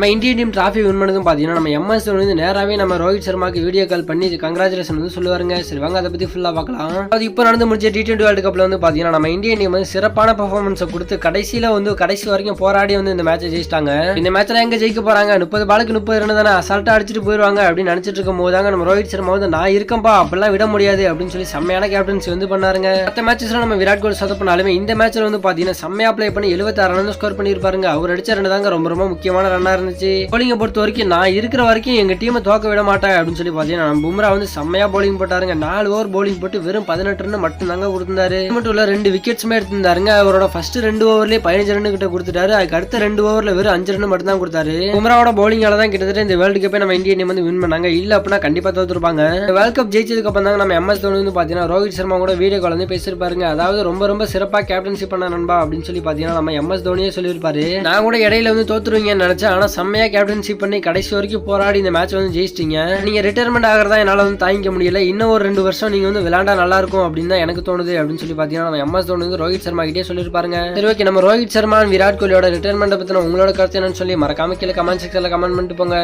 நம்ம Indian team trophy win பண்ணதும் பார்த்தீங்கன்னா நம்ம எம்எஸ் வந்து நேராகவே நம்ம ரோஹித் சர்மாக்கு வீடியோ கால் பண்ணி கங்க்ராச்சுலேஷன் வந்து சொல்லுவாருங்க. சரி வாங்க அதை பற்றி ஃபுல்லாக பார்க்கலாம். அது இப்போ நடந்து முடிஞ்ச டி டுவெண்ட்டி வேர்ல்டு கப்பில் வந்து பார்த்தீங்கன்னா நம்ம இந்தியன் டீம் வந்து சிறப்பான பர்ஃபார்மன்ஸை கொடுத்து கடைசியில் வந்து கடைசி வரைக்கும் போராடி வந்து இந்த மேட்சை ஜெயிச்சிட்டாங்க. இந்த மேட்ச்சில் எங்கே ஜெயிக்க போகிறாங்க முப்பது பாலுக்கு முப்பது ரன் தானே? அசால்ட்டாக அடிச்சுட்டு போயிருவாங்க அப்படின்னு நினச்சிட்டு இருக்கும் போதாங்க நம்ம ரோஹித் சர்மா வந்து நான் இருக்கேன்பா அப்படிலாம் விட முடியாது அப்படின்னு சொல்லி செம்மையான கேப்டன்சி வந்து பண்ணாருங்க. மற்ற மேட்சஸ்ல நம்ம விராட் கோலி சொதப்பினாலுமே இந்த மேட்ச்சில் வந்து பார்த்தீங்கன்னா செம்மையா ப்ளே பண்ணி 76 ரன் ஸ்கோர் பண்ணியிருப்பாருங்க. அவர் அடிச்ச ரன் தாங்க ரொம்ப ரொம்ப முக்கியமான ரன்னாக இருந்துச்சு போலிங்கை பொறுத்த வரைக்கும் நான் இருக்கிற வரைக்கும் எங்க டீமை தோக்க விட மாட்டேன் அப்படின்னு சொல்லி பாத்தீங்கன்னா பும்ரா வந்து செம்மையா போலிங் போட்டாருங்க. நாலு ஓவர் போலிங் போட்டு வெறும் பதினெட்டு ரன் மட்டும் தாங்க கொடுத்தாரு மட்டும் இல்ல ரெண்டு விக்கெட்ஸுமே எடுத்திருந்தாருங்க. அவரோட ஃபர்ஸ்ட் ரெண்டு ஓவர்லயே பதினஞ்சு ரன் கிட்ட கொடுத்துட்டாரு. அதுக்கு அடுத்த ரெண்டு ஓவர்ல வெறும் அஞ்சு ரன் மட்டும் தான் கொடுத்தாரு. பும்ராவோட போலிங்கால தான் கிட்டத்தட்ட இந்த வேர்ல்டு கப்பே நம்ம இந்தியன் டீம் வந்து வின் பண்ணாங்க. இல்ல அப்படின்னா கண்டிப்பா தோத்துருப்பாங்க. வேர்ல்ட் கப் ஜெயிச்சதுக்கு அப்புறம் தாங்க நம்ம எம்எஸ் தோனி வந்து பாத்தீங்கன்னா ரோஹித் சர்மா கூட வீடியோ கால் வந்து பேசியிருப்பாருங்க. அதாவது ரொம்ப ரொம்ப சிறப்பா கேப்டன்ஷிப் பண்ண நண்பா அப்படின்னு சொல்லி பாத்தீங்கன்னா நம்ம எம்எஸ் தோனியே சொல்லியிருப்பாரு. நான் கூட இடையில வந்து தோத்துருவீங்கன்னு நினைச்சேன். ஆனா செம்மையா கேப்டன்ஷிப் பண்ணி கடைசி வரைக்கும் போராடி இந்த மேட்ச் வந்து ஜெயிச்சிட்டீங்க. நீங்க ரிட்டையர்மெண்ட் ஆகிறதா என்னால் வந்து தாங்கிக்க முடியல. இன்னும் ஒரு ரெண்டு வருஷம் நீங்க வந்து விளையாண்டா நல்லா இருக்கும் அப்படின்னு தான் எனக்கு தோணுது அப்படின்னு சொல்லி பாத்தீங்கன்னா நம்ம எம்எஸ் தோணுது வந்து ரோஹித் சர்மா கிட்டே சொல்லியிருப்பாருங்க சரி ஓகே நம்ம ரோஹித் சர்மா விராட் கோலியோட ரிட்டையர்மெண்ட் பத்தின உங்களோட கருத்து என்னன்னு சொல்லி மறக்காம கீழே கமெண்ட் செக்ஷன்ல கமெண்ட் பண்ணிட்டு போங்க.